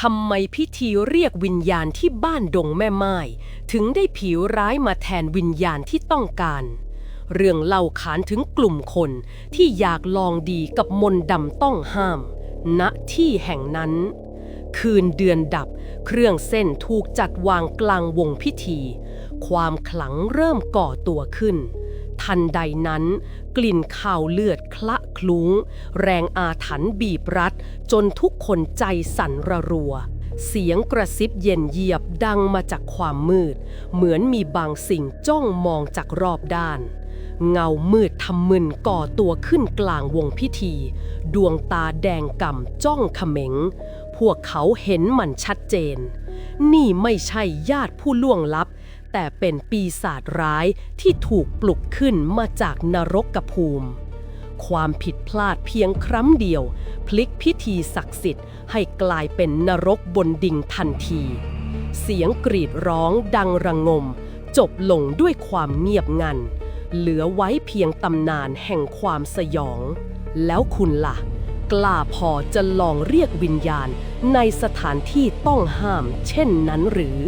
ทำไมพิธีเรียกวิญญาณที่บ้านดงแม่ไม้ถึงได้ผิวร้ายมาแทนวิญญาณที่ต้องการ เรื่องเล่าขานถึงกลุ่มคนที่อยากลองดีกับมนต์ดำต้องห้าม ณที่แห่งนั้น คืนเดือนดับ เครื่องเส้นถูกจัดวางกลางวงพิธี ความขลังเริ่มก่อตัวขึ้น ทันใดนั้น กลิ่นข่าวเลือดคละคลุ้ง แรงอาถรรพ์บีบรัด จนทุกคนใจสั่นระรัว เสียงกระซิบเย็นเยียบดังมาจากความมืด เหมือนมีบางสิ่งจ้องมองจากรอบด้าน เงามืดทำมึนก่อตัวขึ้นกลางวงพิธี ดวงตาแดงก่ำจ้องเขม็ง พวกเขาเห็นมันชัดเจน นี่ไม่ใช่ญาติผู้ล่วงลับ แต่เป็นปีศาจร้ายที่ถูกปลุกขึ้นมาจากนรกกภูมิ ความผิดพลาดเพียงครั้งเดียว พลิกพิธีศักดิ์สิทธิ์ให้กลายเป็นนรกบนดิ่งทันที เสียงกรีดร้องดังระงมจบลงด้วยความเงียบงัน เหลือไว้เพียงตำนานแห่งความสยอง แล้วคุณล่ะ กล้าพอจะลองเรียกวิญญาณในสถานที่ต้องห้ามเช่นนั้นหรือ